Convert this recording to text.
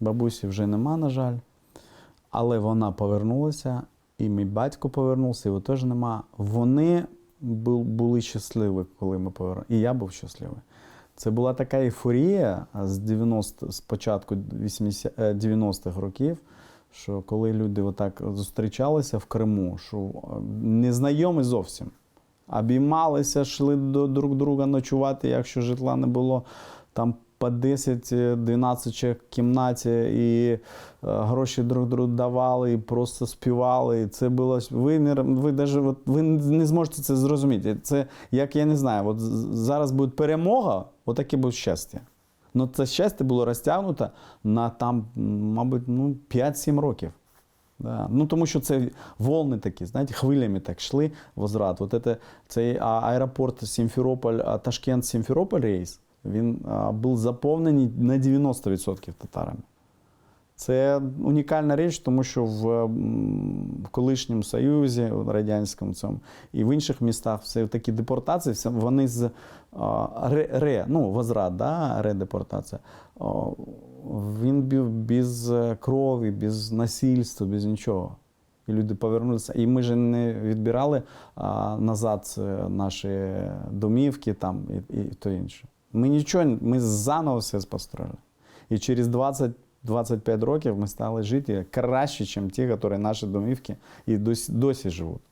Бабусі вже нема, на жаль. Але вона повернулася, і мій батько повернувся, його теж нема. Вони були щасливі, коли ми повернулися. І я був щасливий. Це була така ейфорія з 90, з початку 80, е, 90-х років, що коли люди отак зустрічалися в Криму, що е, незнайомі зовсім. Обіймалися, йшли до друг друга ночувати, якщо житла не було. Там по 10-12 чи кімнаті, і е, гроші друг другу давали, і просто співали. І це було ви не ви даже от, ви не зможете це зрозуміти. Це як я не знаю, от зараз буде перемога, отаке буде щастя. Ну це щастя було розтягнуто на там, мабуть, ну, 5-7 років. Да. Ну, тому що це волни такі, знаєте, хвилями так йшли возврат. От це, цей аеропорт Сімферополь, Ташкент Сімферополь рейс, він був заповнений на 90% татарами. Це унікальна річ, тому що в, колишньому Союзі, в радянському цьому і в інших містах все такі депортації, вони з ре, ре, ну, возврат, да, редепортація. Він був без крові, без насильства, без нічого. І люди повернулися. І ми ж не відбирали назад е, наші домівки там і, і то інше. Ми нічого, ми заново все построїли. І через 20-25 років ми стали жити краще, ніж ті, які наші домівки і досі, досі живуть.